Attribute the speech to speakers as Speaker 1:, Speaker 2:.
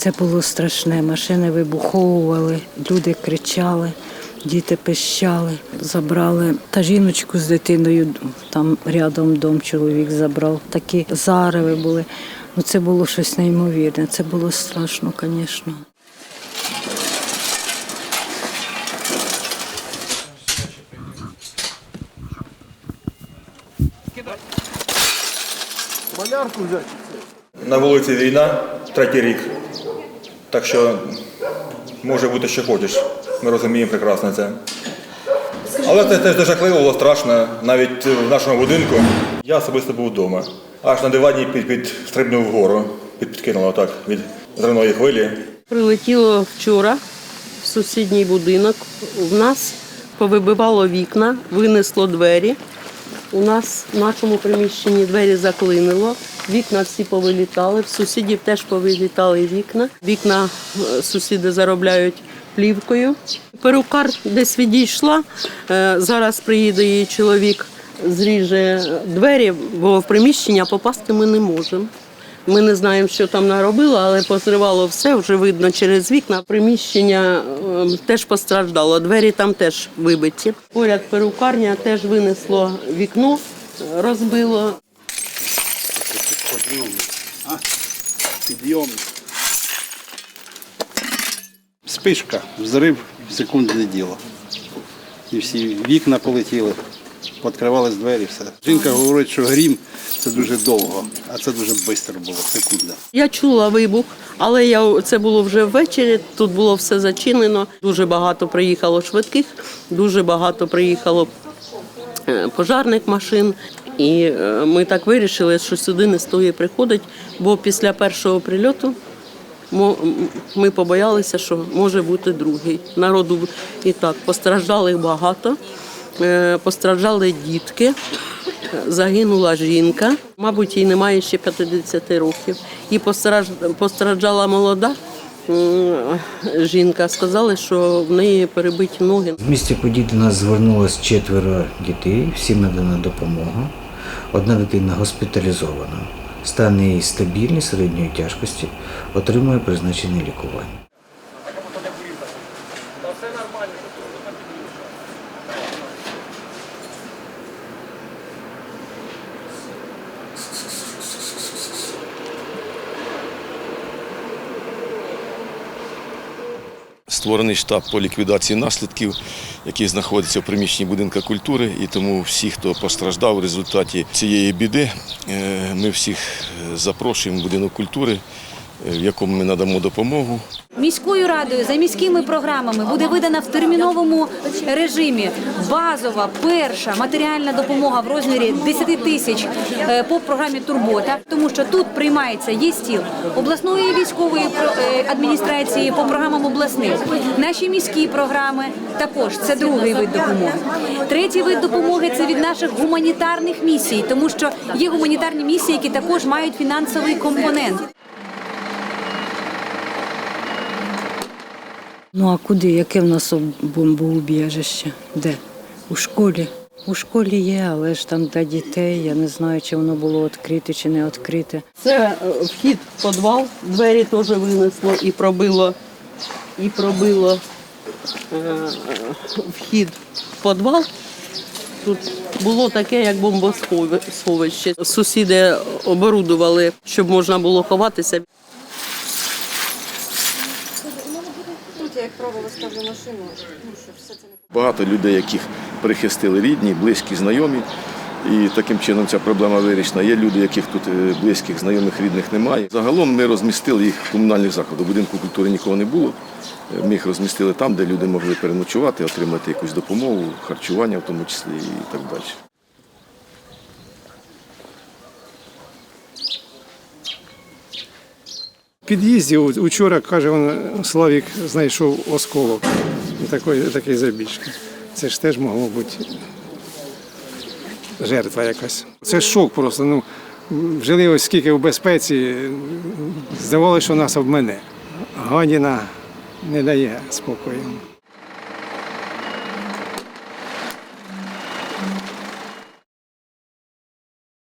Speaker 1: Це було страшне. Машини вибуховували, люди кричали, діти пищали, забрали та жіночку з дитиною. Там рядом дом чоловік забрав. Такі зариви були. Ну це було щось неймовірне. Це було страшно, звісно.
Speaker 2: На вулиці війна, третій рік. Так що може бути, що хочеш. Ми розуміємо прекрасно це. Але це теж жахливо, було страшно. Навіть в нашому будинку я особисто був вдома. Аж на дивані під, під стрибнув вгору, під, підкинуло так від зерної хвилі.
Speaker 3: Прилетіло вчора в сусідній будинок. У нас повибивало вікна, винесло двері. У нас в нашому приміщенні двері заклинило, вікна всі повилітали, в сусідів теж повилітали вікна. Вікна е, сусіди заробляють плівкою. Перукар десь відійшла. Е, Зараз приїде її чоловік, зріже двері, бо в приміщення попасти ми не можемо. Ми не знаємо, що там наробило, але позривало все, вже видно через вікна. Приміщення е, теж постраждало, двері там теж вибиті. Поряд перукарня теж винесло вікно, е, розбило.
Speaker 4: Підйом. Спишка, взрив, секундне діло. І всі вікна полетіли, відкривались двері, все. Жінка говорить, що грім це дуже довго, а це дуже швидко було, секунда.
Speaker 3: Я чула вибух, але я це було вже ввечері. Тут було все зачинено. Дуже багато приїхало швидких, дуже багато приїхало е, пожарних машин. І е, ми так вирішили, що сюди не стоїть приходить, бо після першого прильоту ми побоялися, що може бути другий. Народу і так постраждалих багато, е, постраждали дітки, загинула жінка, мабуть, їй немає ще 50 років. І постраж- постраждала молода жінка. Сказали, що в неї перебиті ноги.
Speaker 5: В місті подій до нас звернулось четверо дітей, всім надана допомога. Одна дитина госпіталізована. Стан її стабільний, середньої тяжкості, отримує призначене лікування.
Speaker 6: Створений штаб по ліквідації наслідків, який знаходиться в приміщенні будинка культури. І тому всі, хто постраждав в результаті цієї біди, е, ми всіх е, запрошуємо в будинок культури, в якому ми надамо допомогу.
Speaker 7: Міською радою за міськими програмами буде видана в терміновому режимі базова перша матеріальна допомога в розмірі 10 тисяч е, по програмі Турбота, тому що тут приймається є стіл обласної військової е, адміністрації по програмам обласних. Наші міські програми також це другий вид допомоги. Третій вид допомоги це від наших гуманітарних місій, тому що є гуманітарні місії, які також мають фінансовий компонент.
Speaker 1: Ну а куди? Яке в нас бомбоубіжище? Де? У школі. У школі є, але ж там для дітей. Я не знаю, чи воно було відкрите чи не відкрите.
Speaker 3: Це е, вхід в підвал, двері теж винесло і пробило, і пробило е, вхід в підвал. Тут було таке, як бомбосховище. Сусіди оборудували, щоб можна було ховатися.
Speaker 6: Багато людей, яких прихистили рідні, близькі, знайомі. І таким чином ця проблема вирішена. Є люди, яких тут е, близьких, знайомих, рідних немає. Загалом ми розмістили їх в комунальних закладах. Будинку культури нікого не було. Е, Ми їх розмістили там, де люди могли переночувати, отримати якусь допомогу, харчування в тому числі і так далі.
Speaker 8: Під'їзді учора, каже, він, Славік знайшов осколок. Такий, такий забічки. Це ж теж могло бути жертва якась. Це шок просто. Ну, жили ось скільки в безпеці, здавалося, що нас обмене. Гадіна не дає спокою.